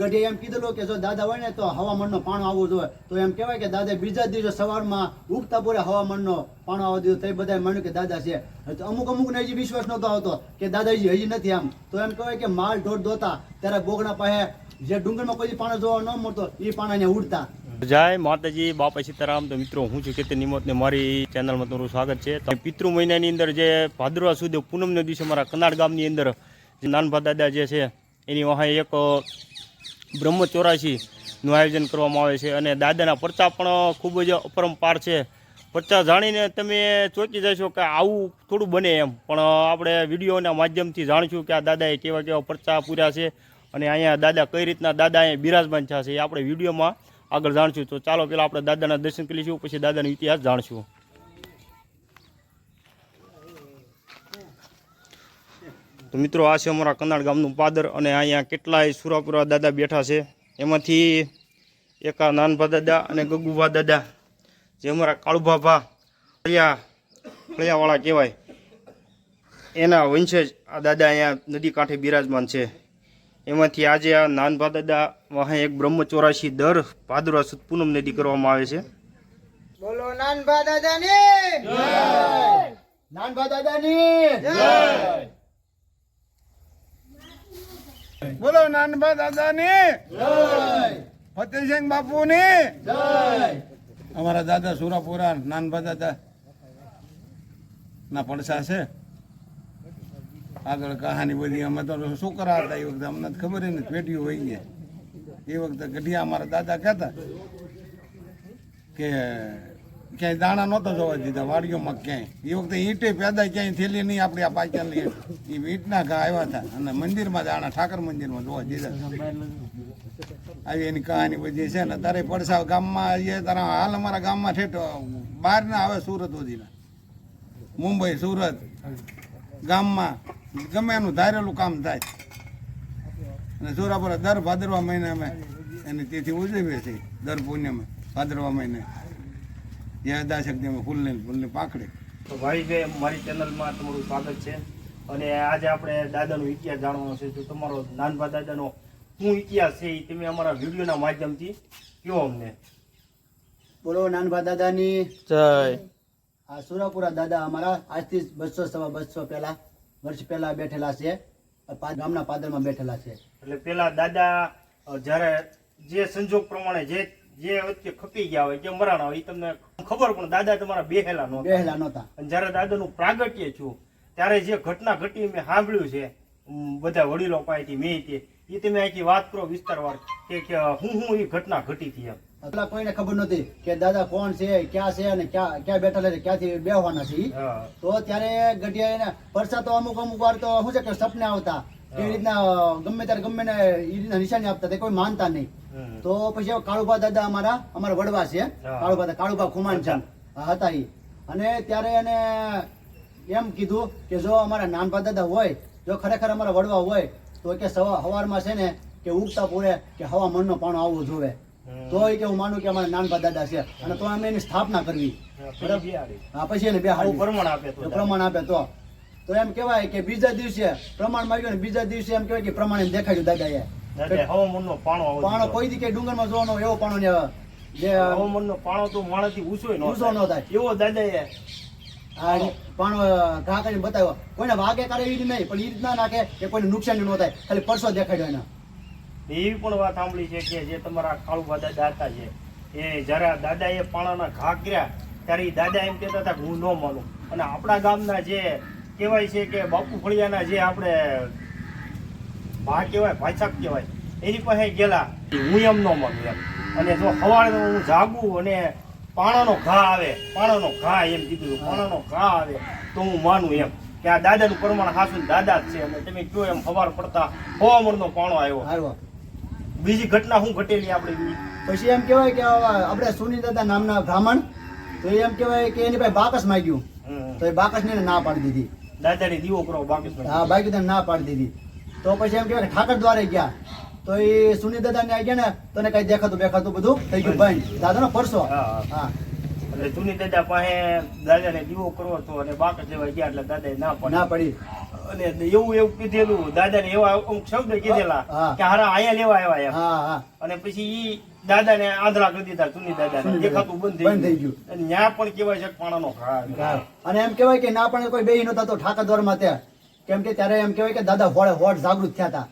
ગઢે એમ કીધેલું કે જો દાદા હોય ને તો હવામાનનો પાણો આવવો જોઈએ. તો એમ કહેવાય કે દાદા બીજા દિવસે સવારમાં ઉગતા પૂરે હવામાનનો પાણો આવવા દીધો તે બધાએ માન્યું કે દાદા છે. તો અમુક અમુક ને હજી વિશ્વાસ નહોતો આવતો કે દાદાજી હજી નથી આમ. તો એમ કહેવાય કે માલ ઢોર દોતા ત્યારે બોગણા પાસે જે ડુંગરમાં કોઈ પાણો જોવા ન મળતો એ પાણા ને ઉડતા. જય માતાજી, બાપા સીતારામ. તો મિત્રો, હું છું કેતન નિમોત ને મારી ચેનલમાં તમારું સ્વાગત છે. તો પિતૃ મહિનાની અંદર જે ભાદરવા સુધી પૂનમના દિવસે મારા કનાડ ગામની અંદર નાનભા દાદા જે છે, એની વહાં એક બ્રહ્મ ચોરાશીનું આયોજન કરવામાં આવે છે અને દાદાના પરચા પણ ખૂબ જ અપરંપાર છે. પરચા જાણીને તમે ચોંકી જશો કે આવું થોડું બને એમ. પણ આપણે વિડીયોના માધ્યમથી જાણીશું કે આ દાદાએ કેવા કેવા પરચા પૂર્યા છે અને અહીંયા દાદા કઈ રીતના દાદા અહીંયા બિરાજમાન થયા છે એ આપણે વિડીયોમાં આગળ જાણશું. તો ચાલો પહેલાં આપણે દાદાના દર્શન કરીશું પછી દાદાનો ઇતિહાસ જાણશું. તો મિત્રો આ છે અમારા કનાળ ગામનું પાદર અને અહીંયા કેટલાય સુરાપુરા દાદા બેઠા છે. એમાંથી એક આ નાનભા દાદા અને ગગુભા દાદા જે અમારા કાળુભાભા ફળિયા ફળિયાવાળા કહેવાય. એના વંશજ આ દાદા અહીંયા નદી કાંઠે બિરાજમાન છે. એમાંથી આજે આ નાનભા દાદા વાહે એક બ્રહ્મ ચોરાશી દર ભાદરવા સુદ પૂનમ નદી કરવામાં આવે છે. બોલો નાનભા દાદાની નાનભા દાદાની બોલો નાનભા દાદા ની ફતેહસિંહ બાપુની. અમારા દાદા સુરાપુરા નાનભા દાદા. ના પડસા છે. આગળ કહાની બધી અમે તો છોકરા હતા એ વખતે અમને ખબર ને પેટીઓ હોય ગયા એ વખતે ગઢિયા અમારા દાદા કહેતા કે ક્યાંય દાણા નહોતા જોવા દીધા, વાડીઓમાં ક્યાંય. એ વખતે ઈંટે પેદા ક્યાંય થેલી નહીં આપણે આ પાચાની એ ઈંટના ઘા આવ્યા હતા અને મંદિરમાં દાણા, ઠાકર મંદિરમાં જોવા દીધા. આવી એની કહાની બધી છે ને તારે પડસાવ ગામમાં એ તારા હાલ અમારા ગામમાં ઠેઠ બહાર ના આવે સુરત સુધીના મુંબઈ, સુરત, ગામમાં. ગમે એનું ધારેલું કામ થાય. અને સુરાપુરા દર ભાદરવા મહિને અમે એની તિથિ ઉજવીએ છીએ, દર પૂનમે, ભાદરવા મહિને. જે અદાશક્તિ અમે ફૂલને ફૂલને પાકડે તો ભાઈ મારી ચેનલમાં તમારું સ્વાગત છે અને આજે આપણે દાદાનો ઇતિહાસ જાણવાનો છે તો તમારો નાનભા દાદાનો શું ઇતિહાસ છે એ તમે અમારા વિડીયોના માધ્યમથી કહો અમને? બોલો નાનભા દાદાની. જય. આ સુરાપુરા દાદા અમારા આજથી બસો સવા બસો પહેલા વર્ષ પહેલા બેઠેલા છે. ગામના પાદરમાં બેઠેલા છે. એટલે પેલા દાદા જ્યારે જે સંજોગ પ્રમાણે જે જે વચ્ચે ખપી ગયા હોય જે મરાણા હોય એ તમને ખબર પણ દાદા તમારા બેહેલા નહોતા. બેહેલા નહોતા. અને જ્યારે દાદાનું પ્રાગટ્ય છું ત્યારે જે ઘટના ઘટી મેં સાંભળ્યું છે બધા વડીલો પાસેથી મેં તે એ તમે આખી વાત કરો વિસ્તારવાર કે કે હું હું એ ઘટના ઘટી હતી એમ. પેલા કોઈને ખબર નથી કે દાદા કોણ છે ક્યાં છે અને ક્યાં ક્યાં બેઠેલા છે ક્યાંથી બેહવાના છે તો ત્યારે ગઢિયા પરસા તો અમુક અમુક વાર તો શું છે કે સપને આવતા. કે એ રીતના ગમે ત્યારે ગમે ને એ રીતના નિશાની આપતા તે કોઈ માનતા નહીં. તો પછી કાળુભા દાદા અમારા અમારા વડવા છે. કાળુભા દાદા કાળુભા ખુમાનચંદ હતા એ અને ત્યારે એને એમ કીધું કે જો અમારા નાનભા દાદા હોય જો ખરેખર અમારા વડવા હોય તો કે સવારમાં છે ને કે ઉગતા પૂરે કે હવા મનનો પાણો આવવો જોવે. તો કે હું માનું કે અમારા નાનભા દાદા છે. અને તો અમે એની સ્થાપના કરવી. બરાબર હા પછી એને બે આવું પ્રમાણ આપે તો પ્રમાણ આપે તો. તો એમ કહેવાય કે બીજા દિવસે પ્રમાણ માંગ્યું ને બીજા દિવસે એમ કહેવાય કે પ્રમાણે દેખાડ્યું દાદાએ. પાણો. કોઈ દી કે ડુંગરમાં જોવાનો એવો પાણો ને જે હવામાનનો પાણો તો માણસથી ઊંચોય ન ઊંચો ન થાય. એવો દાદાએ આ પાણો ઘા કરીને બતાવ્યો. કોઈને વાગે કરે એવી નહીં પણ એ રીતના નાખે કે કોઈને નુકસાન ન થાય. ખાલી પરસો દેખાડ્યો એને. એવી પણ વાત સાંભળી છે કે જે તમારા કાળુભા દાદા હતા છે એ જરા દાદાએ પાણાના ઘા કર્યા ત્યારે એ દાદા એમ કહેતા હતા હું ન માનું. અને આપણા ગામના જે કહેવાય છે કે બાપુ ફળિયાના જે આપણે ભા કહેવાય ભાઈસાબ કહેવાય એની પાસે ગયેલા. હું એમ ન માનું એમ. અને જો સવારે હું જાગું અને પાણાનો ઘા આવે પાણાનો ઘા એમ કીધું પાણાનો ઘા આવે તો હું માનું એમ કે આ દાદાનું પ્રમાણ હાસું દાદા જ છે. અને તમે કયો એમ સવાર પડતા હોવામણનો પાણો આવ્યો. બીજી ઘટના શું ઘટેલી આપણે પછી એમ કહેવાય કે આપણે સુની દાદા નામના બ્રાહ્મણ તો એમ કહેવાય કે એની પાસે બાકસ માંગ્યું. તો એ બાકસ ને ના પાડી દીધી. દાદાની દીવો કરો બાકી? હા બાકી તમે ના પાડી દીધી. તો પછી એમ કહેવાય ઠાકર દ્વારે ગયા. તો એ સુની દાદા ને ગયા ને તને કઈ દેખાતું દેખાતું બધું થઈ ગયું. બંધ. દાદાનો પરસો. હા, એટલે જૂની દાદા પાસે દાદાને દીવો કરવો હતો અને બાકસ લેવા ગયા એટલે દાદા ના ના પડી. અને એવું એવું કીધેલું. દાદાને એવા અમુક શબ્દ કીધેલા કે હારા આયા લેવા આવ્યા એમ. હા હા. અને પછી ઈ દાદાને આંધળા કરી દીધા ચુની દાદા દેખાતું બંધ થઈ ગયું. અને ન્યા પણ કહેવાય છે પાણાનો ઘા અને એમ કહેવાય કે ના પણ કોઈ બેહી નતા તો ઠાકરદ્વારમાં ત્યાં. કેમ કે ત્યારે એમ કહેવાય કે દાદા હોળે હોળ જાગૃત થયા હતા.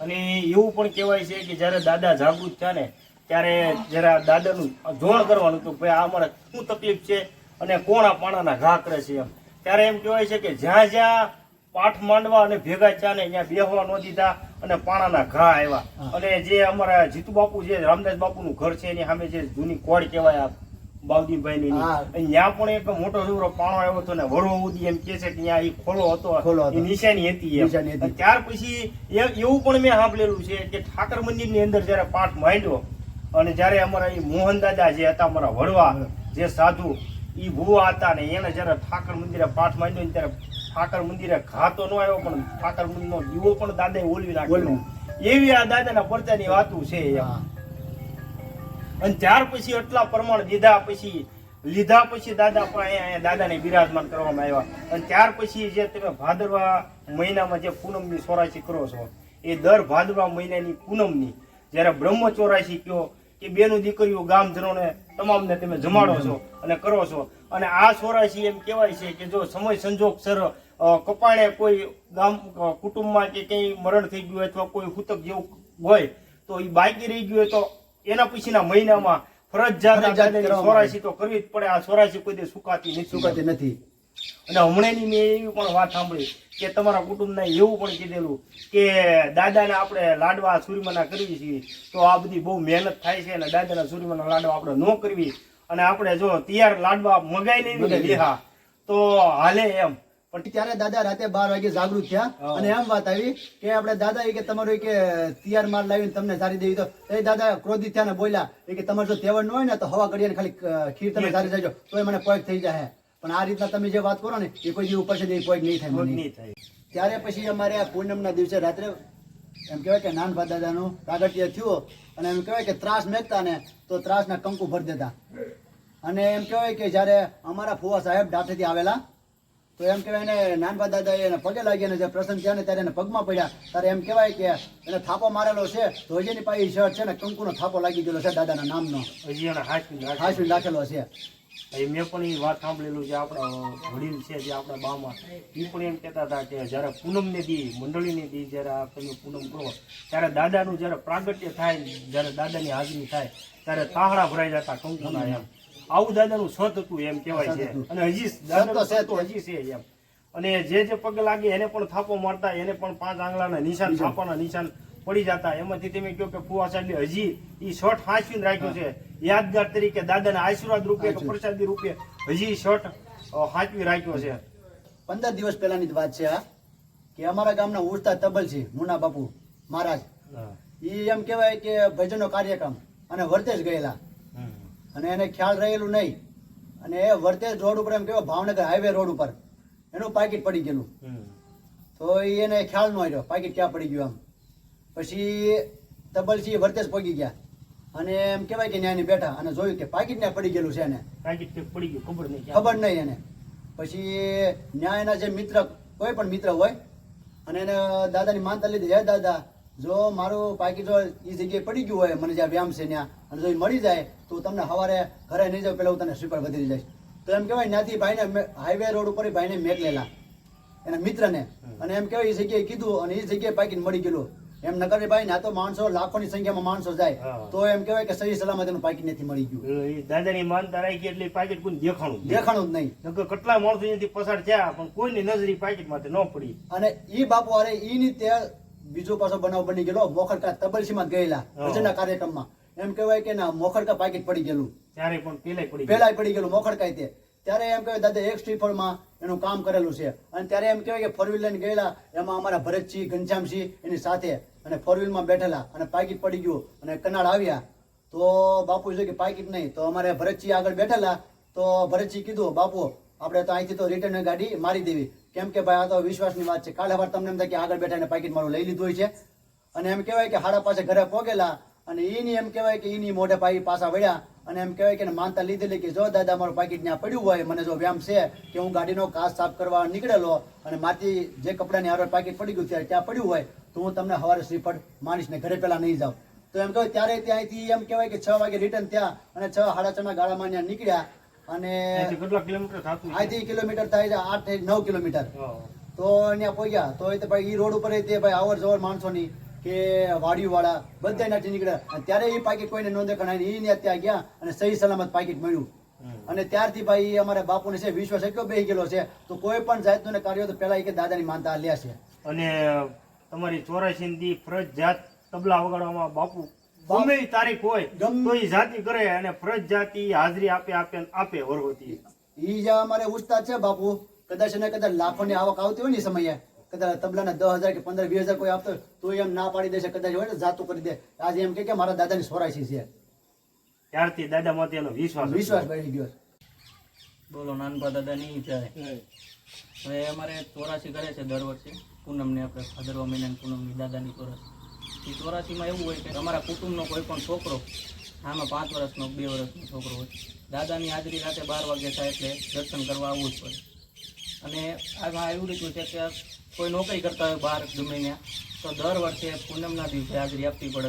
અને એવું પણ કહેવાય છે કે જ્યારે દાદા જાગૃત થયા ને ત્યારે જરા દાદાનું જોણ કરવાનું હતું કે ભાઈ આ અમારે શું તકલીફ છે અને કોણ આ પાણાના ઘા કરે છે એમ. ત્યારે એમ કહેવાય છે કે જ્યાં જ્યાં પાઠ માંડવા અને ભેગા થયા ને ત્યાં બેહવા ન દીધા અને પાણાના ઘા આવ્યા અને જે અમારા જીતુ બાપુ જે રામદાસ બાપુનું ઘર છે એની સામે જે જૂની કોડ કહેવાય આ બાવદીભાઈ ની ત્યાં પણ એક મોટો છોકરો પાણો આવ્યો હતો ને વરો ઉદી એમ કે છે કે ત્યાં એ ખોલો હતો નિશાની હતી. ત્યાર પછી એવું પણ મેં સાંભળેલું છે કે ઠાકર મંદિરની અંદર જયારે પાઠ માંડ્યો અને જ્યારે અમારા એ મોહન દાદા જે હતા અમારા વડવા જે સાધુ એ ભુવા હતા ને એને જયારે ઠાકર મંદિરે પાઠ માંડ્યો ત્યારે ઠાકર મંદિરે ઘા તો ન આવ્યો પણ ઠાકર મંદિરનો દીવો પણ દાદાએ ઓલવી નાખ્યો એવી આ દાદાના પરચાની વાતું છે અને ત્યાર પછી એટલા પ્રમાણ દીધા પછી લીધા પછી દાદા પણ અહીંયા અહીંયા દાદાને બિરાજમાન કરવામાં આવ્યા. અને ત્યાર પછી જે તમે ભાદરવા મહિનામાં જે પૂનમની ચોરાશી કરો છો એ દર ભાદરવા મહિનાની પૂનમની જ્યારે બ્રહ્મ ચોરાશી કયો કે બેનું દીકરીઓ ગામજનોને તમામને તમે જમાડો છો અને કરો છો. અને આ સોરાશી એમ કહેવાય છે કે જો સમય સંજોગ સર કપાણે કોઈ ગામ કુટુંબમાં કે કંઈ મરણ થઈ ગયું અથવા કોઈ હુતક જેવું હોય તો એ બાકી રહી ગયું હોય તો એના પછીના મહિનામાં ફરજિયાત સોરાશી તો કરવી જ પડે. આ સોરાશી કોઈ સુકાતી નથી. સુકાતી નથી. અને હમણાંની મેં એવી પણ વાત સાંભળી કે તમારા કુટુંબને એવું પણ કીધેલું કે દાદાને આપણે લાડવા સૂર્યમાના કરવી છીએ તો આ બધી બહુ મહેનત થાય છે અને દાદાના સૂર્યમાના લાડવા આપણે ન કરવી. અને આપણે જો તૈયાર લાડવા મગાઈ ને લેહા તો હાલે એમ. પણ ત્યારે દાદા રાતે બાર વાગે જાગૃત થયા અને એમ વાત આવી કે આપણે દાદા એ કે તમારું કે તૈયાર માલ લાવીને તમને સારી દેવી. તો એ દાદા ક્રોધિત થયા ને બોલ્યા એ કે તમારે જો તહેવાર ન હોય ને તો હવા ઘડીને ખાલી ખીર તમે સારી દેજો તો એ મને પોઈન્ટ થઈ જાય પણ આ રીતના તમે જે વાત કરો ને એ કોઈ દી ઉપર છે એ કોઈ નહીં થાય નહીં થાય. ત્યારે પછી અમારે આ પૂનમના દિવસે રાત્રે એમ કહેવાય કે નાનપા દાદાનું કાગળિયા થયું અને એમ કહેવાય કે ત્રાસ મેકતા ને તો ત્રાસના કંકુ ભરી દેતા. અને એમ કહેવાય કે જ્યારે અમારા ફુવા સાહેબ ડાઠેથી આવેલા તો એમ કહેવાય એને નાનભા દાદા એને પગે લાગ્યા અને જે પ્રસંગ થયા ને ત્યારે એને પગમાં પડ્યા. ત્યારે એમ કહેવાય કે એને થાપો મારેલો છે તો હજી એની પાસે શર્ટ છે ને કંકુનો થાપો લાગી ગયેલો છે દાદાના નામનો. હજી એને હાચવી રાખે. હાસવી નાખેલો છે. એ મેં પણ એ વાત સાંભળેલું જે આપણા વડીલ છે જે આપણા બામાં. એ પણ એમ કહેતા હતા કે જ્યારે પૂનમને દી મંડળીને દી જ્યારે આ તમે પૂનમ કરો ત્યારે દાદાનું જ્યારે પ્રાગટ્ય થાય જ્યારે દાદાની હાજરી થાય ત્યારે તાહડા ભરાઈ જતા કંકુના એમ. આવું દાદાનું સત હતું એમ કહેવાય છે. અને હજી હજી છે એમ. અને જે જે પગ લાગે એને પણ થાપો મારતા એને પણ પાંચ આંગળાના નિશાન થાપાના નિશાન પડી જતા. એમાંથી તમે કહો કે ફુવા સાહેબ હજી એ શર્ટ હાંચવીને રાખ્યો છે. યાદગાર તરીકે દાદાના આશીર્વાદ રૂપે કે પ્રસાદી રૂપે હજી શર્ટ હાચવી રાખ્યો છે. પંદર દિવસ પહેલાની જ વાત છે આ કે અમારા ગામના ઉડતા તબલ છે મુના બાપુ મહારાજ. એ એમ કહેવાય કે ભજનનો કાર્યક્રમ અને વર્તેજ ગયેલા. અને એને ખ્યાલ રહેલું નહીં. અને એ વર્તેજ રોડ ઉપર એમ કહેવાય ભાવનગર હાઈવે રોડ ઉપર. એનું પાકીટ પડી ગયેલું. તો એને ખ્યાલ ન આવ્યો પાકીટ ક્યાં પડી ગયું આમ. પછી તબલસી વર્તેજ પહોંચી ગયા. અને એમ કહેવાય કે ન્યાની બેઠા અને જોયું કે પાકીટ ને પડી ગયેલું છે એને. પાકીટ પડી ગયું ખબર નહીં ખબર નહીં એને. પછી ન્યાયના જે મિત્ર કોઈ પણ મિત્ર હોય અને એને દાદાની માનતા લીધી હે દાદા જો મારું પાકી જો એ જગ્યાએ પડી ગયું હોય મને જ્યાં વ્યાયામ છે ત્યાં અને જો એ મળી જાય તો તમને સવારે ઘરે નહીં જાવ પેલા હું તને સ્વીપર વધી જઈશ તો એમ કહેવાય ત્યાંથી ભાઈને હાઈવે રોડ ઉપર ભાઈને મેક લેલા એના મિત્રને. અને એમ કહેવાય એ જગ્યાએ કીધું અને એ જગ્યાએ પાકીને મળી ગયેલું. એમ નગર ભાઈ ના તો માણસો લાખોની સંખ્યામાં માણસો જાય. તો એમ કહેવાય કે સહી સલામત એનું પાકીટ નથી મળી ગયું. દાદાની માનતા રાખી એટલે પાકીટ કોઈ દેખાણું દેખાણું જ નહીં. નકર કેટલા માણસો અહીંથી પસાર થયા પણ કોઈની નજરી પાકીટ માટે ન પડી. અને ઈ બાપુ અરે ઈ ની તે બીજો પાછો બનાવ બની ગયેલો મોખરકા તબલસીમાં ગયેલા. ભજનના કાર્યક્રમમાં. એમ કહેવાય કે ના મોખડકા પાકીટ પડી ગયેલું. ત્યારે પણ પેલાય પડી ગયું. પેલા પડી ગયેલું મોખડકા તે. ત્યારે એમ કહેવાય દાદા એક સ્ટ્રીફળમાં એનું કામ કરેલું છે. અને ત્યારે એમ કહેવાય કે ફોર વ્હીલર ગયેલા એમાં અમારા ભરતસિંહ ઘનશ્યામસિંહ એની સાથે અને ફોર વ્હીલમાં બેઠેલા અને પાકીટ પડી ગયું અને કનાળ આવ્યા, તો બાપુ કે પાકીટ નહીં. તો અમારે ભરતજી આગળ બેઠેલા, તો ભરતજી કીધું, બાપુ, આપણે તો અહીંથી તો રિટર્ન ગાડી મારી દેવી. કેમ કે ભાઈ, આ તો વિશ્વાસની વાત છે. કાલે વાર તમને એમ થાય કે આગળ બેઠા પાકીટ મારું લઈ લીધું હોય છે. અને એમ કહેવાય કે હાડા પાસે ઘરે પોગેલા અને એની એમ કહેવાય કે એની મોઢે પાઈ પાછા વળ્યા. અને એમ કહેવાય કે માનતા લીધેલી કે જો દાદા મારું પાકીટ ત્યાં પડ્યું હોય, મને જો વ્યામ છે કે હું ગાડીનો કાચ સાફ કરવા નીકળેલો અને માથી જે કપડાની આરોપ પાકીટ પડી ગયું ત્યારે ત્યાં પડ્યું હોય તો હું તમને સવારે શ્રીફળ માનીશ ને ઘરે પહેલાં નહીં જાઉં. તો એમ કહેવાય ત્યારે ત્યાંથી એમ કહેવાય કે છ વાગે રિટર્ન થયા અને છ સાડા છ ગાળામાં ત્યાં નીકળ્યા અને અહીંથી કેટલા કિલોમીટર અહીંથી કિલોમીટર થાય છે આઠ નવ કિલોમીટર. તો અહીંયા પહોંચ્યા તો એ તો ભાઈ એ રોડ ઉપર તે ભાઈ અવર જવર માણસોની કે વાડીઓ વાળા બધા ત્યાંથી નીકળ્યા. અને ત્યારે એ પાકીટ કોઈને નોંધે કણાય એ ત્યાં ગયા અને સહી સલામત પાકીટ મળ્યું. અને ત્યારથી ભાઈ અમારા બાપુને છે વિશ્વાસ એટલો બે ગયેલો છે. તો કોઈ પણ જાતનું કાર્ય તો પહેલા એ કે દાદાની માનતા લે છે. અને તમારી ચોરાશી દી ફરજિયાત તબલા વગાડવામાં બાપુ ગમે તારીખ હોય તો એ જાતિ કરે અને ફરજિયાત હાજરી આપે આપે આપે વરવતી. ઈ જે અમારે ઉસ્તાદ છે બાપુ. કદાચ ને કદાચ લાખોની આવક આવતી હોય ને સમયે કદાચ તબલાના દસ હજાર કે પંદર વીસ હજાર કોઈ આપતો હોય તો એમ ના પાડી દેશે કદાચ હોય ને જાતું કરી દે. આજે એમ કે કે મારા દાદાની સોરાશી છે. ત્યારથી દાદા માંથી એનો વિશ્વાસ. વિશ્વાસ બેસી ગયો. બોલો નાનપા દાદા નહીં જાય હવે અમારે ચોરાસી કરે છે દર વર્ષે. પૂનમને આપણે ભાદરવા મહિનાની પૂનમની દાદાની ચોરાસી. એ ચોરાસીમાં એવું હોય કે અમારા કુટુંબનો કોઈ પણ છોકરો, આમાં પાંચ વર્ષનો, બે વર્ષનો છોકરો હોય, દાદાની હાજરી રાતે બાર વાગે થાય એટલે દર્શન કરવા આવવું જ પડે. અને આમાં એવું રીતનું છે કે કોઈ નોકરી કરતા હોય બહાર ગમે ત્યાં તો દર વર્ષે પૂનમના દિવસે હાજરી આપવી પડે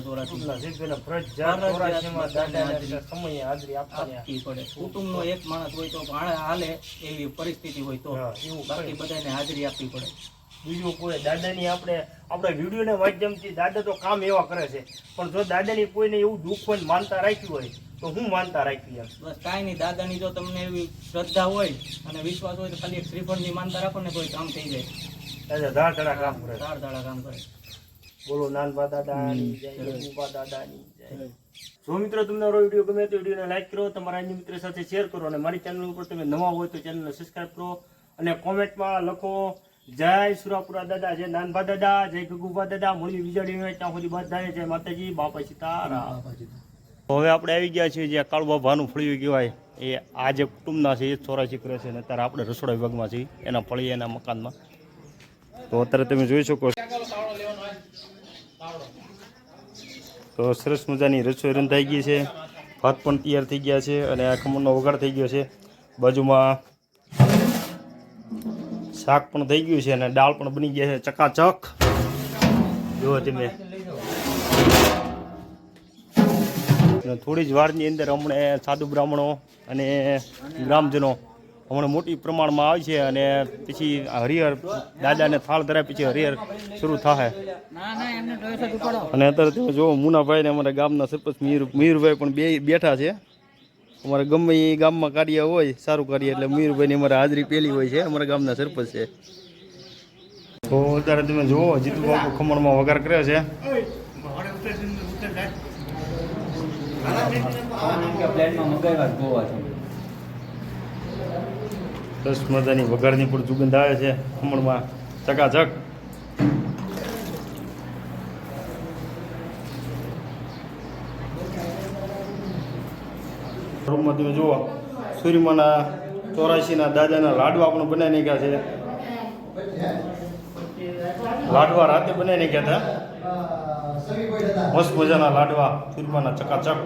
આપવી પડે. કુટુંબનો એક માણસ હોય તો હાલે એવી પરિસ્થિતિ હોય તો બાકી બધાને હાજરી આપવી પડે. બીજું કોઈ દાદાની આપણે આપણે વિડીયોના માધ્યમથી દાદા તો કામ એવા કરે છે. પણ જો દાદાની કોઈને એવું દુઃખ હોય માનતા રાખ્યું હોય તો હું માનતા રાખી એમ. બસ કાંઈ નહીં દાદાની જો તમને એવી શ્રદ્ધા હોય અને વિશ્વાસ હોય તો ખાલી એક શ્રીફળની માનતા રાખો ને કોઈ કામ થઈ જાય. દાદા ધાર ધડા કામ કરે. ચાર દાડા કામ કરે. બોલો નાનભા દાદાની જય ગોપા દાદાની જય. જો મિત્રો તમને મારો વીડિયો ગમે તો વિડીયોને લાઈક કરો તમારા અન્ય મિત્રો સાથે શેર કરો અને મારી ચેનલ ઉપર તમે નવા હોય તો ચેનલને સબસ્ક્રાઈબ કરો અને કોમેન્ટમાં લખો જય સુરાપુરા દાદા જય નાનભા દાદા જય ગગુબા દાદા મળી વીજળી હોય ત્યાં સુધી બધાને જય માતાજી બાપા સીતારા હવે આપણે આવી ગયા છીએ જે કાળુબા ભાનું ફળિયું કહેવાય એ આ જે કુટુંબના છે એ ચોરાશી કરે છે અને અત્યારે આપણે રસોડા વિભાગમાં છીએ એના ફળિયા એના મકાનમાં. તો અત્યારે તમે જોઈ શકો તો સરસ મજાની રસોઈ રંધાઈ ગઈ છે. ભાત પણ તૈયાર થઈ ગયા છે અને આ ખમણનો વઘાર થઈ ગયો છે. બાજુમાં શાક પણ થઈ ગયું છે અને દાળ પણ બની ગયા છે. ચકાચક. જુઓ તમે. થોડી જ વારની અંદર હમણાં સાધુ બ્રાહ્મણો અને ગ્રામજનો હમણાં મોટી પ્રમાણમાં આવે છે અને પછી હરિહર દાદાને થાળ ધરાય પછી હરિહર શરૂ થાય અને અત્યારે તમે જો મુનાભાઈ ને અમારા ગામના સરપંચ મીર મીરભાઈ પણ બે બેઠા છે. અમારે ગમે એ ગામમાં કાર્ય હોય સારું કાર્ય એટલે મીરભાઈની અમારે હાજરી પેલી હોય છે અમારા ગામના સરપંચ છે. તો અત્યારે તમે જુઓ જીતુ બાપુ ખમણમાં વઘાર કર્યો છે. દસ મજાની વઘારની પણ સુગંધ આવે છે ખમણમાં. ચકાચક. રૂમમાં તમે જુઓ, સૂર્યમાના ચોરાશીના દાદાના લાડવા પણ બનાવી નાખ્યા છે. લાડવા રાતે બનાવી નાખ્યા હતા. મસ્ત મજાના લાડવા, સૂર્યમાના ચકાચક.